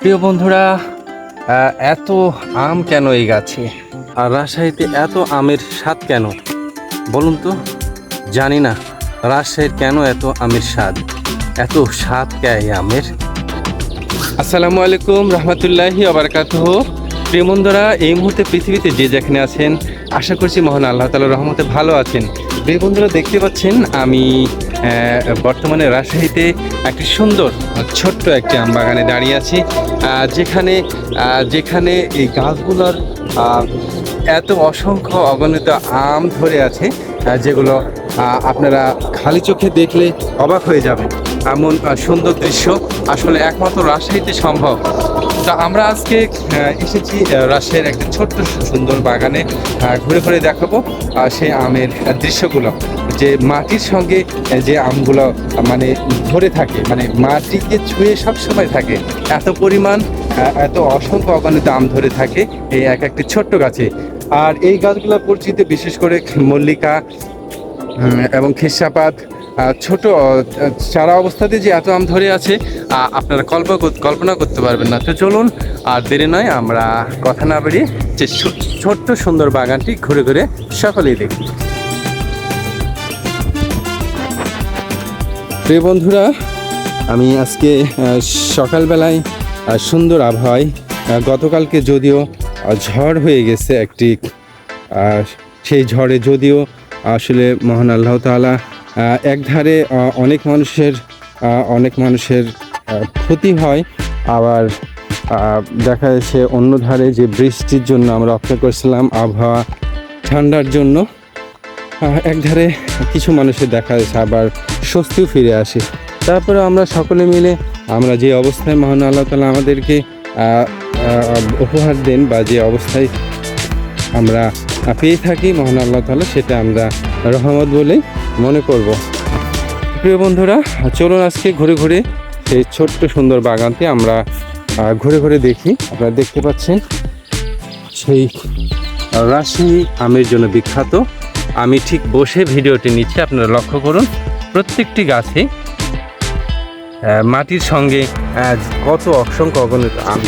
প্রিয় বন্ধুরা এত আম কেন এই গাছে? আর রাজশাহীতে এত আমের স্বাদ কেন? বলুন তো। জানি না রাজশাহীর কেন এত আমের স্বাদ? এত স্বাদ কে এই আমের? আসসালামু আলাইকুম রহমতুল্লাহি আবরকাতুহ প্রিয় বন্ধুরা এই মুহূর্তে পৃথিবীতে যে যেখানে আছেন আশা করছি মহান আল্লাহ তালা রহমতে ভালো আছেন। প্রিয় বন্ধুরা, দেখতে পাচ্ছেন, আমি বর্তমানে রাজশাহীতে একটি সুন্দর, ছোট্ট একটি আম বাগানে দাঁড়িয়ে আছি। যেখানে যেখানে এই গাছগুলোর এত অসংখ্য অগণিত আম ধরে আছে যেগুলো আপনারা খালি চোখে দেখলে অবাক হয়ে যাবেন। এমন সুন্দর দৃশ্য আসলে একমাত্র রাজশাহীতে সম্ভব। তো আমরা আজকে এসেছি রাজশাহীর একটা ছোট্ট সুন্দর বাগানে ঘুরে ঘুরে দেখাবো সেই আমের দৃশ্যগুলো। যে মাটির সঙ্গে যে আমগুলো মানে ধরে থাকে মানে মাটিকে ছুঁয়ে সব সময় থাকে, এত পরিমাণ এত অসংখ্য অগণিত আম ধরে থাকে এই এক একটি ছোট্ট গাছে। আর এই গাছগুলো পরিচিত বিশেষ করে মল্লিকা এবং খিসাপাত ছোট চারা অবস্থাতে যে এত আম ধরে আছে আপনারা কল্পনা কল্পনা করতে পারবেন না। তো চলুন আর দেরি নয় আমরা কথা না বেরিয়ে যে ছোট্ট সুন্দর বাগানটি ঘুরে ঘুরে সকলেই দেখি। প্রিয় বন্ধুরা আমি আজকে সকালবেলায় সুন্দর আবহাওয়ায় গতকালকে যদিও ঝড় হয়ে গেছে একটি সেই ঝড়ে যদিও আসলে মহান আল্লাহ আহ, একধারে অনেক মানুষের অনেক মানুষের ক্ষতি হয়। আবার দেখা যাচ্ছে অন্য ধারে যে বৃষ্টির জন্য আমরা অপেক্ষা করছিলাম, আবহাওয়া ঠান্ডার জন্য একধারে কিছু মানুষের দেখা যাচ্ছে, আবার স্বস্তিও ফিরে আসে। তারপরে আমরা সকলে মিলে, আমরা যে অবস্থায় মহান আল্লাহ তালা আমাদেরকে উপহার দেন বা যে অবস্থায় আমরা পেয়ে থাকি মহান আল্লাহ তালা, সেটা আমরা রহমত বলেই মনে করব। প্রিয় বন্ধুরা, চলুন আজকে ঘুরে ঘুরে সেই ছোট্ট সুন্দর বাগানটি আমরা ঘুরে ঘুরে দেখি। আপনারা দেখতে পাচ্ছেন, সেই রাজশাহী আমের জন্য বিখ্যাত। আমি ঠিক বসে ভিডিওটি নিচ্ছি, আপনারা লক্ষ্য করুন, প্রত্যেকটি গাছে মাটির সঙ্গে কত অসংখ্য অগণিত আম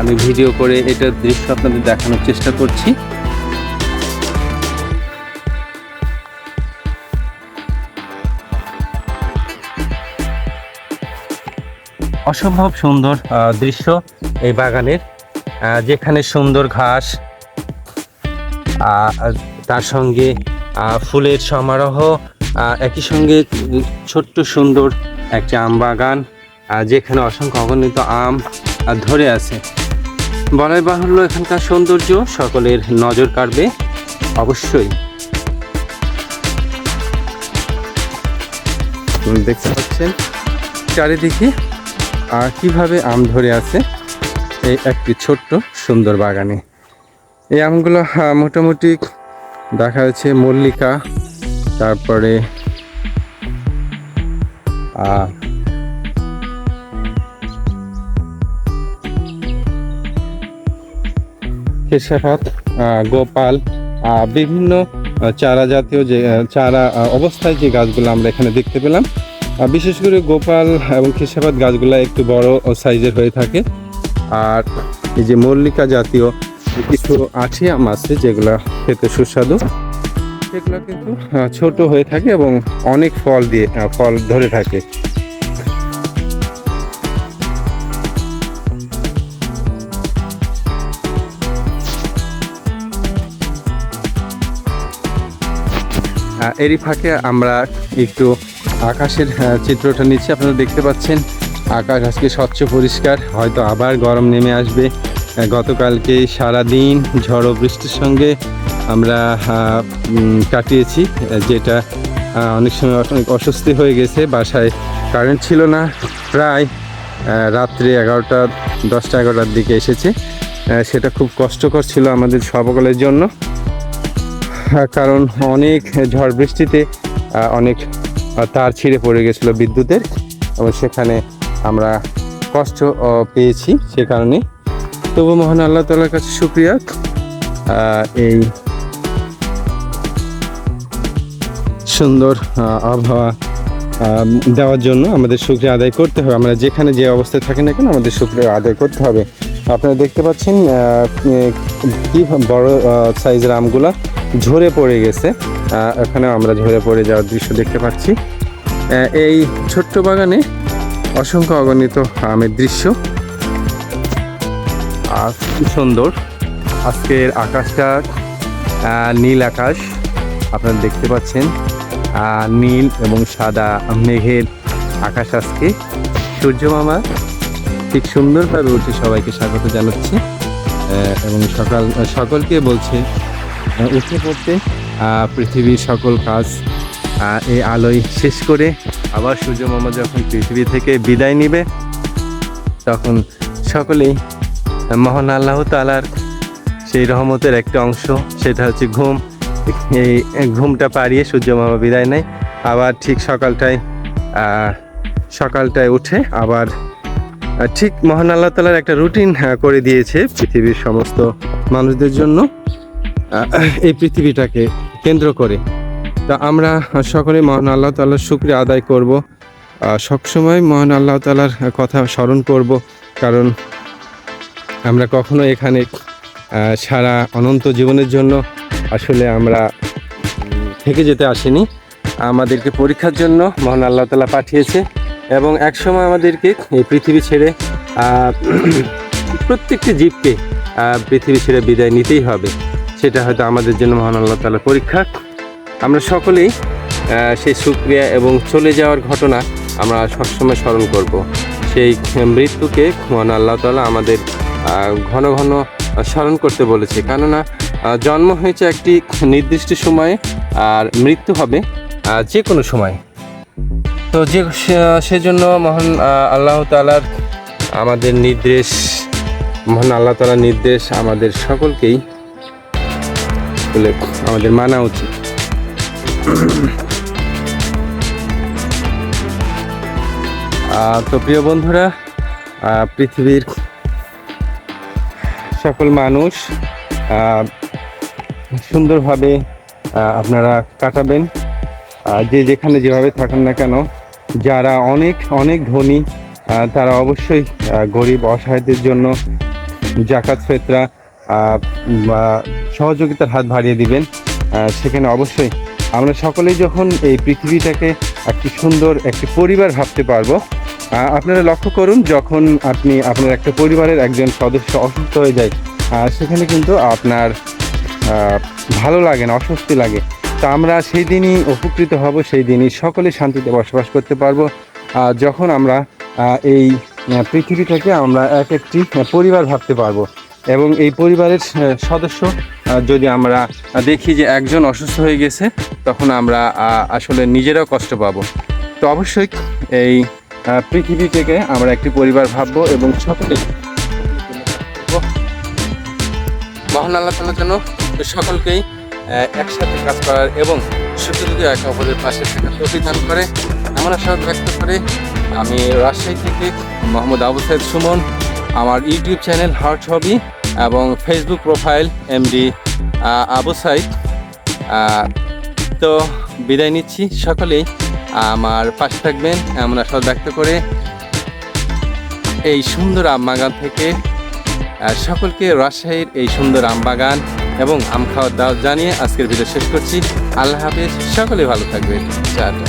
আমি ভিডিও করে এটার দৃশ্য আপনাদের দেখানোর চেষ্টা করছি। অসম্ভব সুন্দর দৃশ্য এই বাগানের যেখানে সুন্দর ঘাস তার সঙ্গে ফুলের সমারোহ একই সঙ্গে ছোট্ট সুন্দর একটি আম বাগান যেখানে অসংখ্য অগণিত আম ধরে আছে। বলাই বাহুল্য এখানকার সৌন্দর্য সকলের নজর কাড়বে, অবশ্যই। দেখতে পাচ্ছেন, চারিদিকে কীভাবে আম ধরে আছে? এই একটি ছোট্ট সুন্দর বাগানে। এই আমগুলো মোটামুটি দেখা যাচ্ছে মল্লিকা তারপরে আহ, গোপাল বিভিন্ন চারা জাতীয় যে চারা অবস্থায় যে গাছগুলো আমরা এখানে দেখতে পেলাম বিশেষ করে গোপাল এবং খেসাবাদ গাছগুলো একটু বড় সাইজের হয়ে থাকে। আর এই যে মল্লিকা জাতীয় কিছু আছি আম আছে যেগুলো খেতে সুস্বাদু। সেগুলো কিন্তু ছোট হয়ে থাকে এবং অনেক ফল দিয়ে ফল ধরে থাকে। এরই ফাঁকে আমরা একটু আকাশের চিত্রটা নিচ্ছি। আপনারা দেখতে পাচ্ছেন, আকাশ আজকে স্বচ্ছ, পরিষ্কার। হয়তো আবার গরম নেমে আসবে। গতকালকে সারা দিন ঝড় বৃষ্টির সঙ্গে আমরা কাটিয়েছি, যেটা অনেক সময় অনেক অস্বস্তি হয়ে গেছে। বাসায় কারেন্ট ছিল না। প্রায় রাত্রে এগারোটা, দশটা, এগারোটার দিকে এসেছে। সেটা খুব কষ্টকর ছিল আমাদের সকলের জন্য। কারণ অনেক ঝড় বৃষ্টিতে অনেক তার ছিঁড়ে পড়ে গেছিল বিদ্যুতের। এবং সেখানে আমরা কষ্ট পেয়েছি সে কারণে। তবু মহান আল্লাহ তালার কাছে শুক্রিয়া। আহ, এই সুন্দর আবহাওয়া দেওয়ার জন্য আমাদের শুক্রিয়া আদায় করতে হবে। আমরা যেখানে যে অবস্থায় থাকি না কেন আমাদের শুক্রিয়া আদায় করতে হবে। আপনারা দেখতে পাচ্ছেন কি বড় সাইজের আমগুলা ঝরে পড়ে গেছে। আহ, এখানেও আমরা ঝরে পড়ে যাওয়ার দৃশ্য দেখতে পাচ্ছি। এই ছোট্ট বাগানে অসংখ্য অগণিত আমের দৃশ্য। আর কি সুন্দর। আজকের আকাশটা নীল আকাশ আপনারা দেখতে পাচ্ছেন। নীল এবং সাদা মেঘের আকাশ আজকে। সূর্য মামা ঠিক সুন্দরভাবে উঠে সবাইকে স্বাগত জানাচ্ছে। এবং সকাল সকলকে বলছে উঠে পড়তে পৃথিবীর সকল কাজ এই আলোয় শেষ করে আবার সূর্য মামা যখন পৃথিবী থেকে বিদায় নিবে, তখন সকলেই মহান আল্লাহ তালার সেই রহমতের একটা অংশ, সেটা হচ্ছে ঘুম। এই ঘুমটা পাড়িয়ে সূর্য মামা বিদায় নেয়। আবার ঠিক সকালটায় সকালটায় উঠে আবার ঠিক মহান আল্লাহ তালার একটা রুটিন করে দিয়েছে পৃথিবীর সমস্ত মানুষদের জন্য। এই পৃথিবীটাকে কেন্দ্র করে। তা আমরা সকলে মহান আল্লাহ তালার শুক্রিয়া আদায় করব। সবসময় মহান আল্লাহ তালার কথা স্মরণ করব, কারণ আমরা কখনো এখানে সারা অনন্ত জীবনের জন্য আসলে আমরা থেকে যেতে আসিনি। আমাদেরকে পরীক্ষার জন্য মহান আল্লাহ তালা পাঠিয়েছে এবং একসময় আমাদেরকে এই পৃথিবী ছেড়ে প্রত্যেকটি জীবকে পৃথিবী ছেড়ে বিদায় নিতেই হবে। সেটা হয়তো আমাদের জন্য মহান আল্লাহ তালা পরীক্ষা। আমরা সকলেই সেই সুক্রিয়া এবং চলে যাওয়ার ঘটনা আমরা সবসময় স্মরণ করব। সেই মৃত্যুকে মহান আল্লাহ তালা আমাদের ঘন ঘন স্মরণ করতে বলেছে। কেননা জন্ম হয়েছে একটি নির্দিষ্ট সময়ে আর মৃত্যু হবে যে কোনো সময়। তো যে সেজন্য মহান আল্লাহ তালার আমাদের নির্দেশ, মহান আল্লাহ তালার নির্দেশ আমাদের সকলকেই বলে আমাদের মানা উচিত। তো প্রিয় বন্ধুরা পৃথিবীর সকল মানুষ সুন্দরভাবে আপনারা কাটাবেন। যে যেখানে যেভাবে থাকেন না কেন, যারা অনেক অনেক ধনী তারা অবশ্যই গরিব, অসহায়দের জন্য জাকাত ফেতরা সহযোগিতার হাত বাড়িয়ে দিবেন। সেখানে অবশ্যই আমরা সকলেই যখন এই পৃথিবীটাকে একটি সুন্দর, একটি পরিবার ভাবতে পারব আপনারা লক্ষ্য করুন, যখন আপনি আপনার একটা পরিবারের একজন সদস্য অসুস্থ হয়ে যায় সেখানে কিন্তু আপনার ভালো লাগে না, অস্বস্তি লাগে। তা আমরা সেই দিনই উপকৃত হব, সেই দিনই সকলে শান্তিতে বসবাস করতে পারব। যখন আমরা এই পৃথিবীটাকে আমরা এক একটি পরিবার ভাবতে পারব এবং এই পরিবারের সদস্য যদি আমরা দেখি যে একজন অসুস্থ হয়ে গেছে, তখন আমরা আসলে নিজেরাও কষ্ট পাবো। তো অবশ্যই এই পৃথিবী থেকে আমরা একটি পরিবার ভাববো এবং সকলে মহান আল্লাহ তালার জন্য সকলকেই একসাথে কাজ করার এবং দুঃখে একে অপরের পাশে থাকার প্রতিদান করে। এমন আশা ব্যক্ত করে, আমি রাজশাহী থেকে মোহাম্মদ আবু সুমন, আমার ইউটিউব চ্যানেল হার্ট হবি এবং Facebook profile MD Abu Said. তো বিদায় নিচ্ছি সকলেই। আমার পাশে থাকবেন এমন আশা ব্যক্ত করে এই সুন্দর আমবাগান থেকে সকলকে রাজশাহীর এই সুন্দর আমবাগান এবং আম খাওয়ার দাওয়াত জানিয়ে আজকের ভিডিও শেষ করছি। আল্লাহ হাফেজ, সকলে ভালো থাকবেন। টাটা